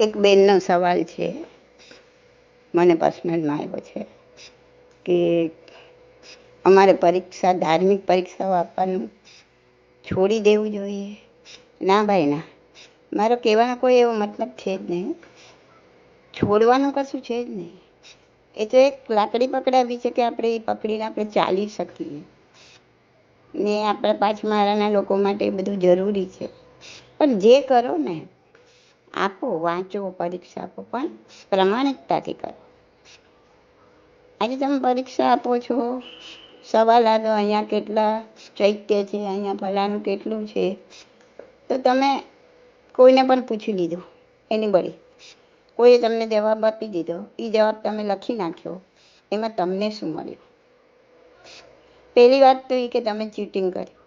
એક બેનનો સવાલ છે. મને પર્સનલમાં આવ્યો છે કે અમારે પરીક્ષા, ધાર્મિક પરીક્ષાઓ આપવાનું છોડી દેવું જોઈએ? ના ભાઈ, ના. મારો કહેવાનો કોઈ એવો મતલબ છે જ નહીં. છોડવાનું કશું છે જ નહીં. એ તો એક લાકડી પકડાવી છે કે આપણે એ પકડીને આપણે ચાલી શકીએ. ને આપણા પાછમારાના લોકો માટે બધું જરૂરી છે. પણ જે કરો ને આપો, વાંચો, પરીક્ષા આપો, પણ પ્રમાણિકતાથી કરો. આજે તમે પરીક્ષા આપો છો, સવાલ આવ્યો, અહીંયા કેટલા ચૈત્ય છે, અહીંયા ભલાનું કેટલું છે, તો તમે કોઈને પણ પૂછી લીધું એની બળી કોઈએ તમને જવાબ આપી દીધો એ જવાબ તમે લખી નાખ્યો, એમાં તમને શું મળ્યું? પહેલી વાત તો એ કે તમે ચીટિંગ કર્યું.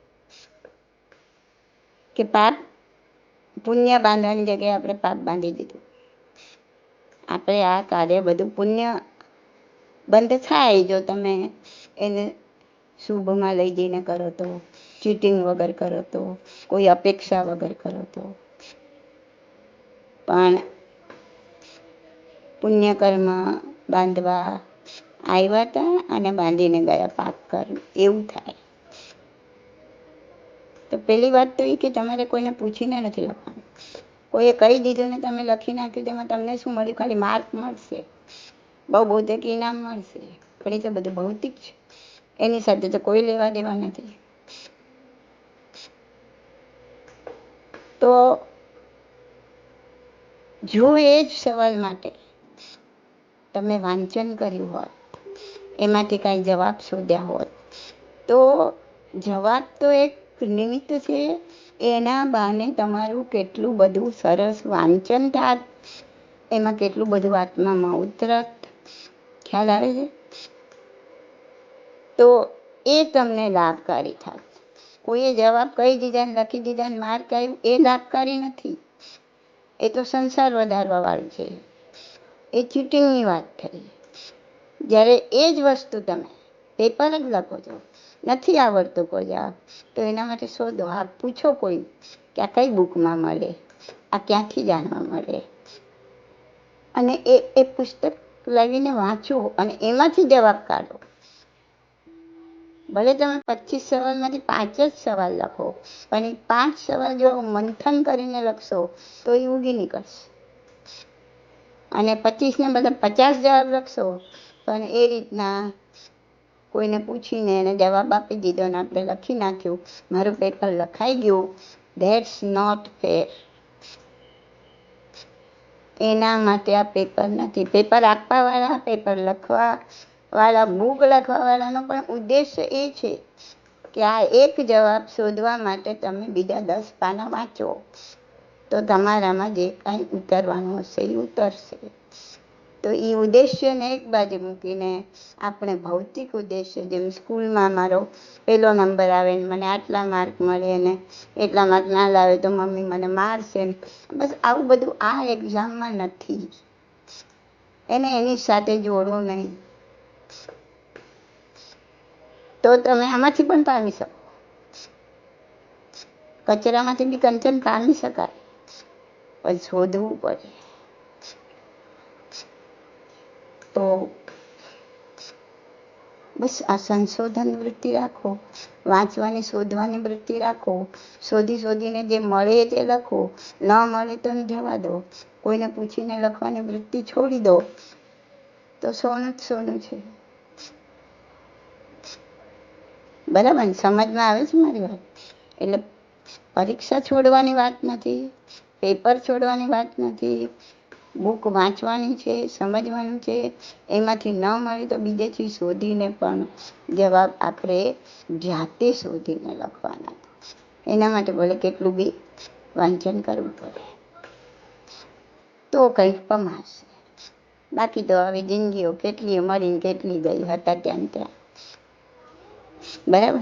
કે પાપ પુણ્ય બાંધવાની જગ્યાએ આપણે પાપ બાંધી દીધું. આપણે આ કાર્ય બધું પુણ્ય બંધ થાય જો તમે એને શુભમાં લઈ જઈને કરો તો ચીટિંગ વગર કરો તો, કોઈ અપેક્ષા વગર કરો તો. પણ પુણ્યકર્મ બાંધવા આવ્યા હતા અને બાંધીને ગયા પાપ કર્મ. એવું થાય. તો પહેલી વાત તો એ કે તમારે કોઈને પૂછીને નથી લખવાનું. કોઈએ કહી દીધું ને તમે લખી નાખ્યું, તેમાં તમને શું મળ્યું? ખાલી માર્ક મળશે. બહુ બૌદ્ધિક ઇનામ મળશે. પણ એ તો બધું ભૌતિક છે. એની સાથે તો કોઈ લેવા દેવા નથી. તો જો એ જ સવાલ માટે તમે વાંચન કર્યું હોત, એમાંથી કાંઈ જવાબ શોધ્યા હોત, તો જવાબ તો એક નિમિત્ત છે. એના બહાને તમારું કેટલું બધું સરસ વાંચન થાત. એમાં કેટલું બધું આત્મામાં ઉતરત ખ્યાલ આવે છે? તો એ તમને લાભકારી થાત. કોઈએ જવાબ કહી દીધા ને લખી દીધા ને માર્ક આવ્યું એ લાભકારી નથી. એ તો સંસાર વધારવા વાળું છે. એ ચીટિંગની વાત થઈ. જ્યારે એ જ વસ્તુ તમે પેપર જ લખો છો નથી આવડતું કોઈ તો એના માટે શોધો. આ પૂછો કોઈ. કે આ કઈ બુકમાં મળે? આ ક્યાંથી જાણવા મળે? અને એ એ પુસ્તક લાવીને વાંચો અને એમાંથી જવાબ કાઢો. ભલે તમે પચીસ સવાલમાંથી પાંચ જ સવાલ લખો, પણ એ પાંચ સવાલ જો મંથન કરીને લખશો, તો એ ઉગી નીકળશે. અને પચીસને બધા પચાસ જવાબ લખશો, પણ એ રીતના કોઈને પૂછીને એને જવાબ આપી દીધો અને આપણે લખી નાખ્યું. મારું પેપર લખાઈ ગયું. ધેટ્સ નોટ ફેર એના માટે આ પેપર નથી. પેપર આપવાવાળા, પેપર લખવાવાળા, બુક લખવાવાળાનો પણ ઉદ્દેશ્ય એ છે કે આ એક જવાબ શોધવા માટે તમે બીજા દસ પાના વાંચો. તો તમારામાં જે કાંઈ ઉતરવાનું હશે એ ઉતરશે. તો એ ઉદ્દેશ્યને એક બાજુ મૂકીને આપણે ભૌતિક ઉદ્દેશ્ય જેમ સ્કૂલમાં મારો પહેલો નંબર આવે ને મને આટલા માર્ક મળે ને એટલા માર્ક ના લાવે તો મમ્મી મને મારશે ને. બસ આવું બધું આ એક્ઝામમાં નથી. એને એની સાથે જોડો નહીં. તો તમે આમાંથી પણ પામી શકો. કચરામાંથી બી કંચન પામી શકાય. પણ શોધવું પડે. તો બસ આ સંશોધન વૃત્તિ રાખો, વાંચવાની, શોધવાની વૃત્તિ રાખો, શોધી શોધીને જે મળે તે લખો, ન મળે તો જવા દો, કોઈને પૂછીને લખવાની વૃત્તિ છોડી દો, તો સોનું જ સોનું છે. બરાબર? સમજમાં આવે છે મારી વાત? એટલે પરીક્ષા છોડવાની વાત નથી, પેપર છોડવાની વાત નથી બુક વાંચવાની છે, સમજવાનું છે, એમાંથી ન મળે તો બીજેથી શોધીને પણ જવાબ આપણે જાતે શોધીને લખવાના. એના માટે ભલે કેટલું બી વાંચન કરવું પડે. તો કંઈક પમાશે બાકી તો હવે જિંદગીઓ કેટલી મળીને કેટલી ગઈ હતા ત્યાં ત્યાં. બરાબર?